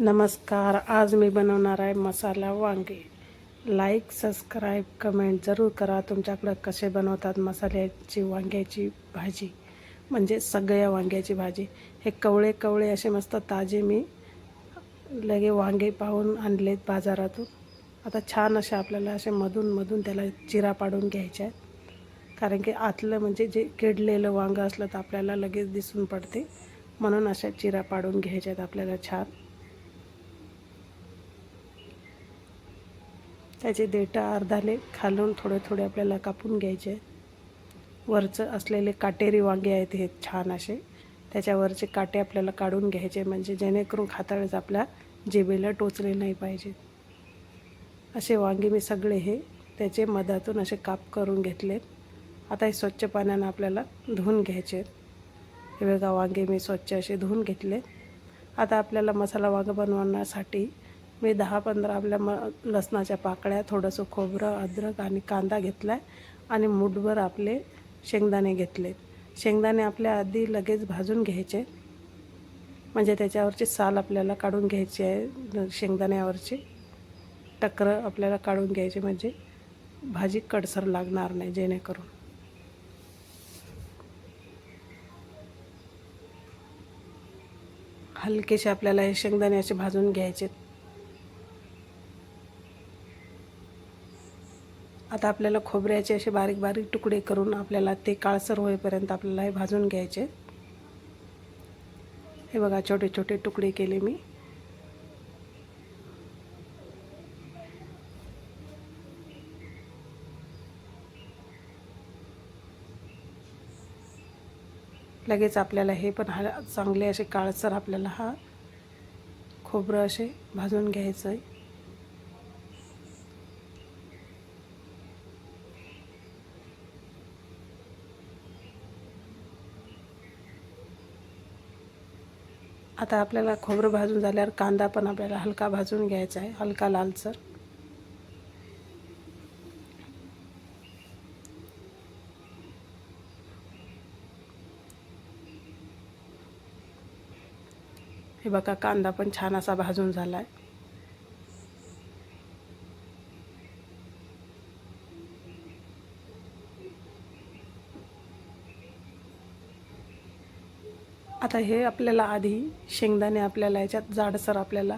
नमस्कार आज मी बनवणार आहे मसाला वांगे. लाईक सबस्क्राईब कमेंट जरूर करा. तुमच्याकडं कसे बनवतात मसाल्याची वांग्याची भाजी? म्हणजे सगळ्या वांग्याची भाजी. हे कवळे कवळे असे मस्त ताजे मी लगे वांगे पाहून आणलेत बाजारातून. आता छान असे आपल्याला असे मधून मधून त्याला चिरा पाडून घ्यायचे आहेत. कारण की आतलं म्हणजे जे किडलेलं वांगं असलं तर आपल्याला लगेच दिसून पडते. म्हणून अशा चिरा पाडून घ्यायच्या आहेत आपल्याला छान. त्याचे देठं अर्धाले खालून थोडे थोडे आपल्याला कापून घ्यायचे. वरचं असलेले काटेरी वांगे आहेत हे छान असे. त्याच्यावरचे काटे आपल्याला काढून घ्यायचे म्हणजे जेणेकरून खाताळेच आपल्या जेबेला टोचले नाही पाहिजे. असे वांगे मी सगळे हे त्याचे मधातून असे काप करून घेतले. आता हे स्वच्छ पाण्यानं आपल्याला धुवून घ्यायचे. हे बघा वांगे मी स्वच्छ असे धुवून घेतले. आता आपल्याला मसाला वांग बनवण्यासाठी मी दहा पंधरा आपल्या म लसणाच्या पाकळ्या थोडंसं खोबरं अद्रक आणि कांदा घेतला आहे आणि मुठभर आपले शेंगदाणे घेतले शेंगदाणे आपल्या आधी लगेच भाजून घ्यायचे. म्हणजे त्याच्यावरची साल आपल्याला काढून घ्यायची आहे शेंगदाण्यावरची. टकरं आपल्याला काढून घ्यायची म्हणजे भाजी कडसर लागणार नाही जेणेकरून. हलकेसे आपल्याला हे शेंगदाणे असे भाजून घ्यायचे आता आपल्याला खोबऱ्याचे असे बारीक बारीक तुकडे करून आपल्याला ते काळसर होईपर्यंत आपल्याला हे भाजून घ्यायचे. हे बघा छोटे छोटे तुकडे केले मी. लगेच आपल्याला हे पण हा चांगले असे काळसर आपल्याला हा खोबरं असे भाजून घ्यायचं आहे आता आपल्याला खोबरं भाजून झाल्यावर कांदा पण आपल्याला हलका भाजून घ्यायचा आहे हलका लालसर. हे बघा कांदा पण छान असा भाजून झाला आहे आता हे आपल्याला आधी शेंगदाणे आपल्याला याच्यात जाडसर आपल्याला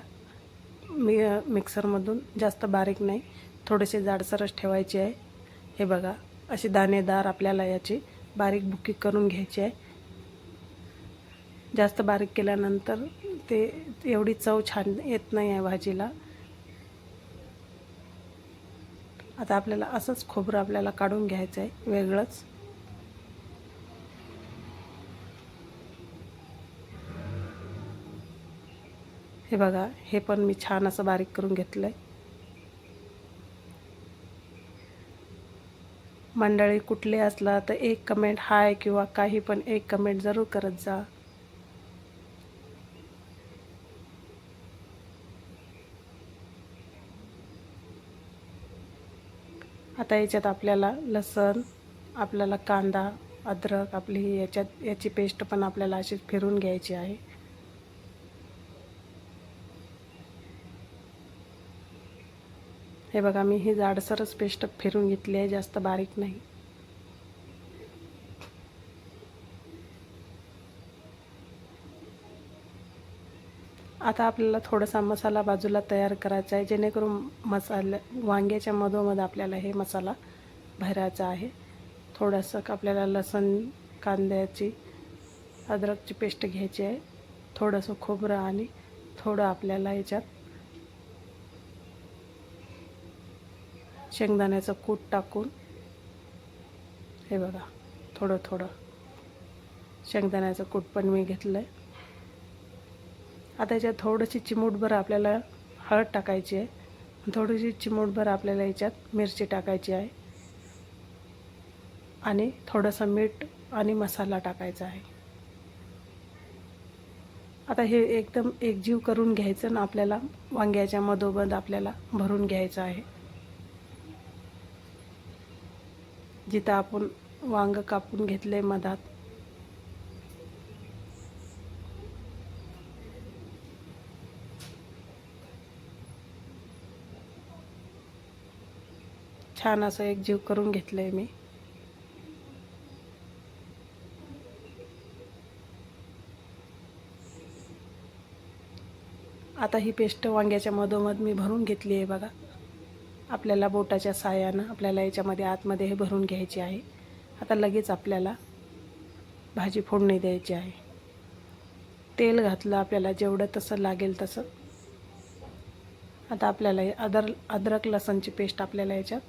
मी मिक्सरमधून जास्त बारीक नाही थोडेसे जाडसरच ठेवायचे आहे. हे बघा असे दाणेदार आपल्याला याची बारीक बुकी करून घ्यायची आहे. जास्त बारीक केल्यानंतर ते एवढी चव छान येत नाही आहे भाजीला. आता आपल्याला असंच खोबरं आपल्याला काढून घ्यायचं आहे वेगळंच. हे बघा हे पण मी छान असं बारीक करून घेतलं आहे मंडळी कुठले असला तर एक कमेंट हाय किंवा काही पण एक कमेंट जरूर करत जा. आता याच्यात आपल्याला लसण आपल्याला कांदा अद्रक आपली याच्यात याची पेस्ट पण आपल्याला अशी फिरून घ्यायची आहे. हे बघा मी ही जाडसरच पेस्ट फिरून घेतली आहे जास्त बारीक नाही. आता आपल्याला थोडासा मसाला बाजूला तयार करायचा आहे जेणेकरून मसाल्या वांग्याच्या मधोमध आपल्याला हे मसाला भरायचा आहे. थोडंसं आपल्याला लसण कांद्याची अद्रकची पेस्ट घ्यायची आहे. थोडंसं खोबरं आणि थोडं आपल्याला याच्यात शेंगदाण्याचं कूट टाकून हे बघा थोडं थोडं. शेंगदाण्याचं कूट पण मी घेतलं आहे आता याच्यात थोडीशी चिमूटभर आपल्याला हळद टाकायची आहे. थोडीशी चिमूटभर आपल्याला याच्यात मिरची टाकायची आहे. आणि थोडंसं मीठ आणि मसाला टाकायचा आहे. आता हे एकदम एकजीव करून घ्यायचं ना आपल्याला वांग्याच्या मधोमध आपल्याला भरून घ्यायचं आहे. जिथं आपण वांग कापून घेतलं आहे मधात. छान असं एक जीव करून घेतलं आहे मी. आता ही पेस्ट वांग्याच्या मधोमध मी भरून घेतली आहे बघा. आपल्याला बोटाच्या साहाय्यानं आपल्याला याच्यामध्ये आतमध्ये हे भरून घ्यायचे आहे. आता लगेच आपल्याला भाजी फोडणी द्यायची आहे. तेल घातलं आपल्याला जेवढं तसं लागेल तसं. आता आपल्याला हे अदर अद्रक लसणची पेस्ट आपल्याला याच्यात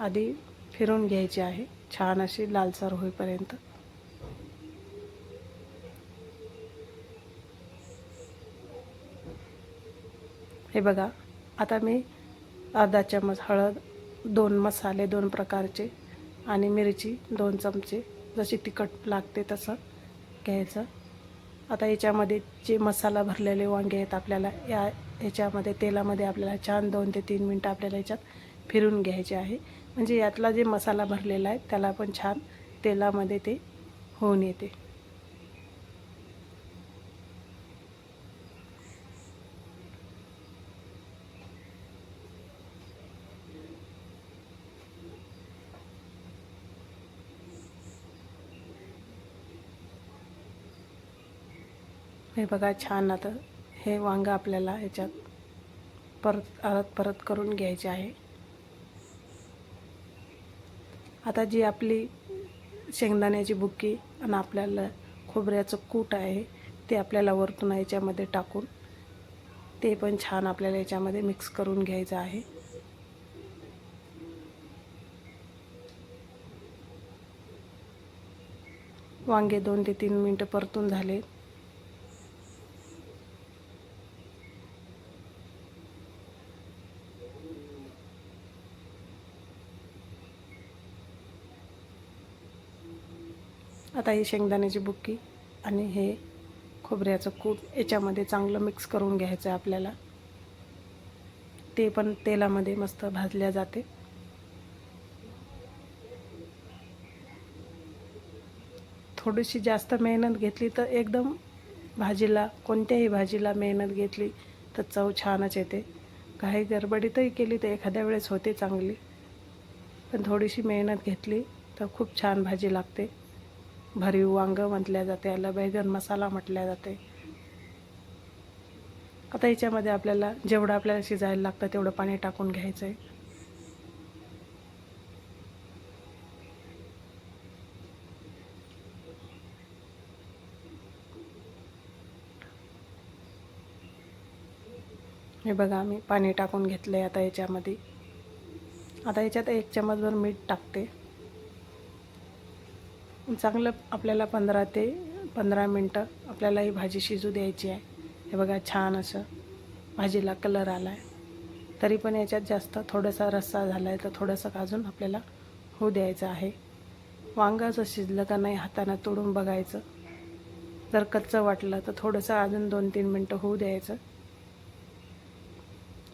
आधी फिरून घ्यायची आहे. छान अशी लालसर होईपर्यंत. हे बघा आता मी अर्धा चमच हळद दोन मसाले दोन प्रकारचे आणि मिरची दोन चमचे. जशी तिखट लागते तसं घ्यायचं. आता याच्यामध्ये जे मसाला भरलेले वांगे आहेत आपल्याला या याच्यामध्ये तेलामध्ये आपल्याला छान दोन ते तीन मिनटं आपल्याला याच्यात फिरून घ्यायचे आहे. म्हणजे यातला जे मसाला भरलेला आहे त्याला पण छान तेलामध्ये ते होऊन येते. हे बघा छान आता हे वांगं आपल्याला ह्याच्यात परत परत परत करून घ्यायचे आहे. आता जी आपली शेंगदाण्याची बुक्की आणि आपल्याला खोबऱ्याचं कूट आहे ते आपल्याला वरतून याच्यामध्ये टाकून ते पण छान आपल्याला याच्यामध्ये मिक्स करून घ्यायचं आहे. वांगे दोन ते तीन मिनटं परतून झाले आता ही शेंगदाण्याची बुक्की आणि हे खोबऱ्याचं कूट याच्यामध्ये चांगलं मिक्स करून घ्यायचं आहे आपल्याला. ते पण तेलामध्ये मस्त भाजल्या जाते. थोडीशी जास्त मेहनत घेतली तर एकदम भाजीला कोणत्याही भाजीला मेहनत घेतली तर चव छानच येते. काही गडबडीतही केली तर एखाद्या वेळेस होते चांगली. पण थोडीशी मेहनत घेतली तर खूप छान भाजी लागते. भरीव वांगं म्हटल्या जाते याला बैगन मसाला म्हटल्या जाते. आता याच्यामध्ये आपल्याला जेवढं आपल्याला शिजायला लागतं तेवढं पाणी टाकून घ्यायचं आहे हे बघा मी पाणी टाकून घेतलं आहे आता याच्यामध्ये. आता याच्यात एक चमचभर मीठ टाकते. चांगलं आपल्याला पंधरा ते पंधरा मिनटं आपल्याला ही भाजी शिजू द्यायची आहे. हे बघा छान असं भाजीला कलर आला आहे तरी पण याच्यात जास्त थोडासा रस्सा झाला आहे तर थोडंसं अजून आपल्याला होऊ द्यायचं आहे. वांगा जर शिजलं का नाही हातानं तोडून बघायचं. जर कच्चं वाटलं तर थोडंसं अजून दोन तीन मिनटं होऊ द्यायचं.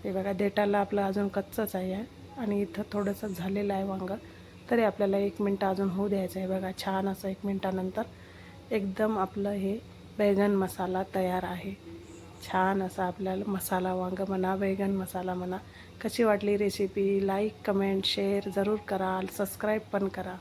हे बघा देटाला आपलं अजून कच्चंच आहे आणि इथं थोडंसं झालेलं आहे वांगं. तरी आपल्याला एक मिनटं अजून होऊ द्यायचं आहे बघा छान असं एक मिनटानंतर एकदम आपलं हे बैगन मसाला तयार आहे. छान असा आपल्याला मसाला वांग म्हणा बैगन मसाला म्हणा. कशी वाटली रेसिपी लाईक कमेंट शेअर जरूर करा. सबस्क्राईब पण करा.